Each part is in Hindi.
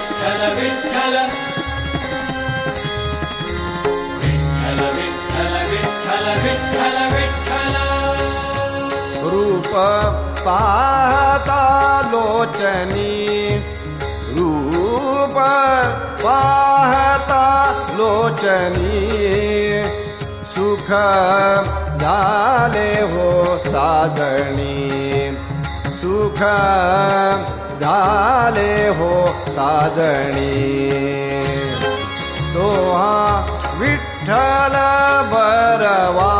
विठ्ठल विठ्ठल विठ्ठल विठ्ठल विठ्ठल विठ्ठल विठ्ठल रूप पाहता लोचनी रूप पाहता लोचनी सुख झाले हो साजणी सुख झाले हो साजणी. तो हा विठ्ठल बरवा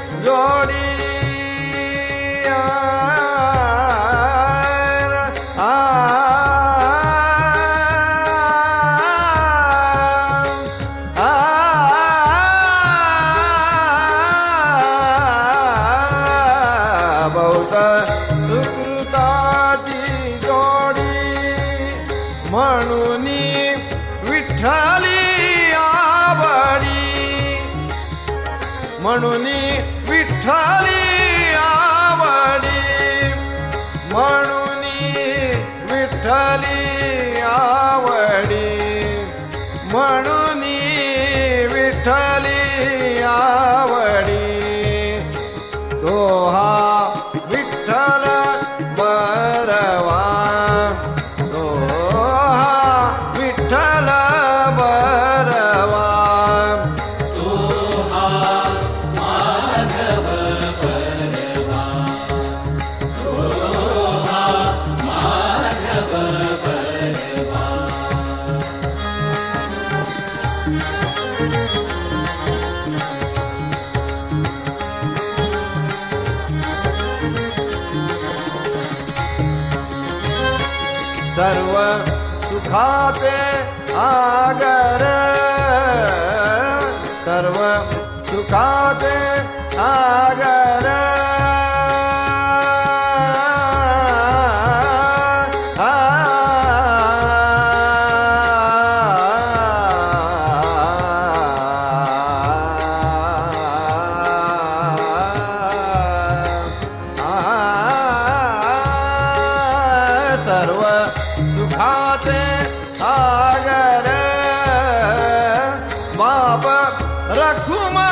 म्हणून विठ्ठली आवडी म्हणून विठ्ठली सर्व सुखाचे आगर। सर्व सुखाचे மனசே ஆகர பாப ரகுமா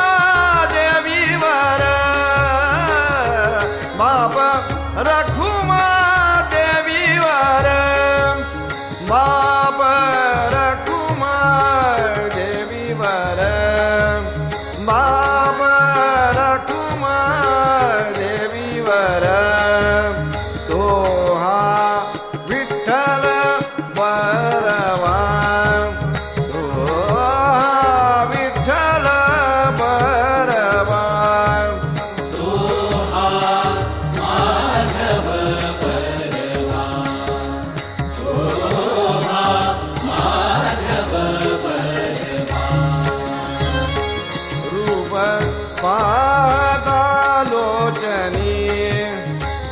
ಪಾಹತಾಲೋಚನೆ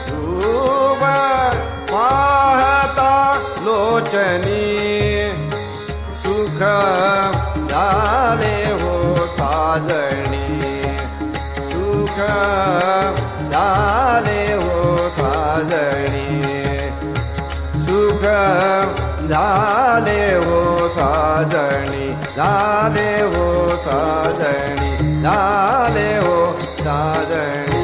ಧ್ರುವ ಪಾಹತಾಲೋಚನೆ ಸುಖ ಯಾಲೆ ಹೋ ಸಾಜಣಿ ಸುಖ ಯಾಲೆ ಹೋ ಸಾಜಣಿ ಸುಖ ಯಾಲೆ ಹೋ ಸಾಜಣಿ ಯಾಲೆ ಹೋ ಸಾಜಣಿ ડાલે હો સાજણ